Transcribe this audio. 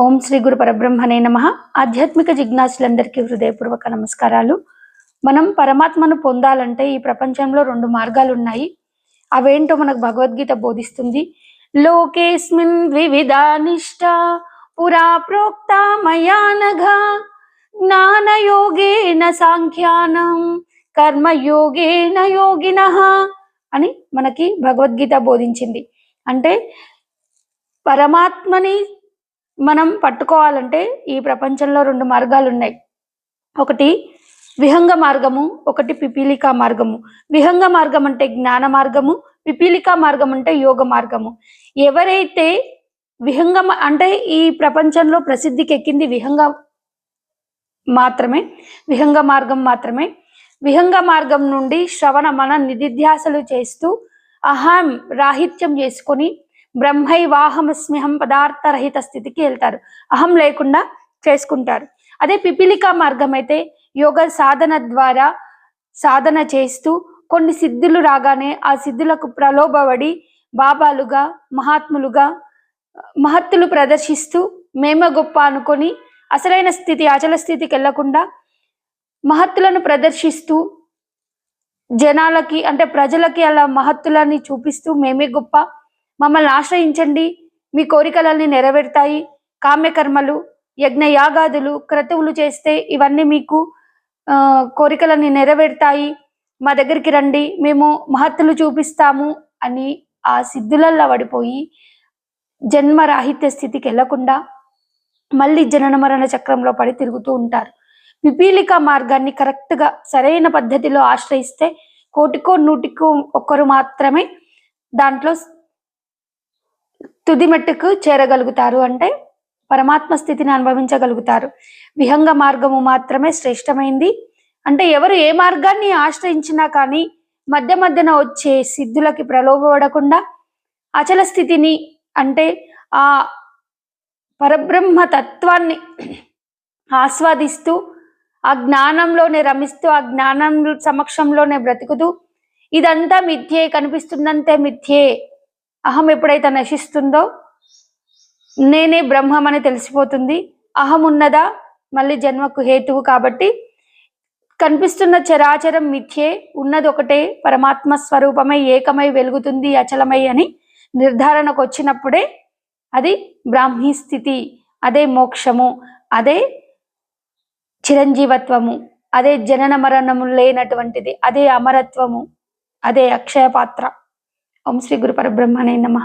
ఓం శ్రీ గురు పరబ్రహ్మనే నమ. ఆధ్యాత్మిక జిజ్ఞాసులందరికీ హృదయపూర్వక నమస్కారాలు. మనం పరమాత్మను పొందాలంటే ఈ ప్రపంచంలో రెండు మార్గాలు ఉన్నాయి అవేంటో మనకు భగవద్గీత బోధిస్తుంది. లోకేస్మిన్ వివిధానిష్ట పురా ప్రోక్త మయానఘ జ్ఞానయోగేన సాంఖ్యానం కర్మయోగేన యోగిన అని మనకి భగవద్గీత బోధించింది. అంటే పరమాత్మని మనం పట్టుకోవాలంటే ఈ ప్రపంచంలో రెండు మార్గాలు ఉన్నాయి ఒకటి విహంగ మార్గము ఒకటి పిపీలికా మార్గము. విహంగ మార్గం అంటే జ్ఞాన మార్గము పిపీలికా మార్గం అంటే యోగ మార్గము. ఎవరైతే విహంగ అంటే ఈ ప్రపంచంలో ప్రసిద్ధికి ఎక్కింది విహంగ మాత్రమే విహంగ మార్గం మాత్రమే. విహంగ మార్గం నుండి శ్రవణ మన నిధిధ్యాసలు చేస్తూ అహం రాహిత్యం చేసుకొని బ్రహ్మైవాహమస్మ్యహం పదార్థరహిత స్థితికి వెళ్తారు. అహం లేకుండా చేసుకుంటారు. అదే పిపిలికా మార్గం అయితే యోగ సాధన ద్వారా సాధన చేస్తూ కొన్ని సిద్ధులు రాగానే ఆ సిద్ధులకు ప్రలోభపడి బాబాలుగా మహాత్ములుగా మహత్తులు ప్రదర్శిస్తూ మేమే గొప్ప అనుకొని అసలైన స్థితి అచల స్థితికి వెళ్ళకుండా మహత్తులను ప్రదర్శిస్తూ జనాలకి అంటే ప్రజలకి అలా మహత్తులని చూపిస్తూ మేమే గొప్ప మమ్మల్ని ఆశ్రయించండి. మీ కోరికలన్నీ నెరవేరుతాయి. కామ్యకర్మలు యజ్ఞయాగాదులు క్రతువులు చేస్తే ఇవన్నీ మీకు కోరికలన్నీ నెరవేరుతాయి. మా దగ్గరికి రండి. మేము మహత్తులు చూపిస్తాము అని ఆ సిద్ధులల్లో పడిపోయి జన్మరాహిత్య స్థితికి వెళ్ళకుండా మళ్ళీ జనన మరణ చక్రంలో పడి తిరుగుతూ ఉంటారు. పిపీలిక మార్గాన్ని కరెక్ట్గా సరైన పద్ధతిలో ఆశ్రయిస్తే కోటికో నూటికో ఒక్కరు మాత్రమే దాంట్లో తుది మెట్టుకు చేరగలుగుతారు అంటే పరమాత్మ స్థితిని అనుభవించగలుగుతారు. విహంగ మార్గము మాత్రమే శ్రేష్టమైంది. అంటే ఎవరు ఏ మార్గాన్ని ఆశ్రయించినా కానీ మధ్య మధ్యన వచ్చే సిద్ధులకి ప్రలోభపడకుండా అచల స్థితిని అంటే ఆ పరబ్రహ్మ తత్వాన్ని ఆస్వాదిస్తూ ఆ జ్ఞానంలోనే రమిస్తూ ఆ జ్ఞానం సమక్షంలోనే బ్రతుకుతూ ఇదంతా మిథ్యే కనిపిస్తుందంతే మిథ్యే అహం ఎప్పుడైతే నశిస్తుందో నేనే బ్రహ్మం అని తెలిసిపోతుంది. అహం ఉన్నదా? మళ్ళీ జన్మకు హేతువు కాబట్టి కనిపిస్తున్న చరాచరం మిథ్యే ఉన్నది ఒకటే పరమాత్మ స్వరూపమై ఏకమై వెలుగుతుంది అచలమై అని నిర్ధారణకు వచ్చినప్పుడే అది బ్రాహ్మీ స్థితి అదే మోక్షము అదే చిరంజీవత్వము అదే జనన మరణము లేనటువంటిది అదే అమరత్వము అదే అక్షయ పాత్ర ఓం శ్రీ గురు పరబ్రహ్మనే నమ.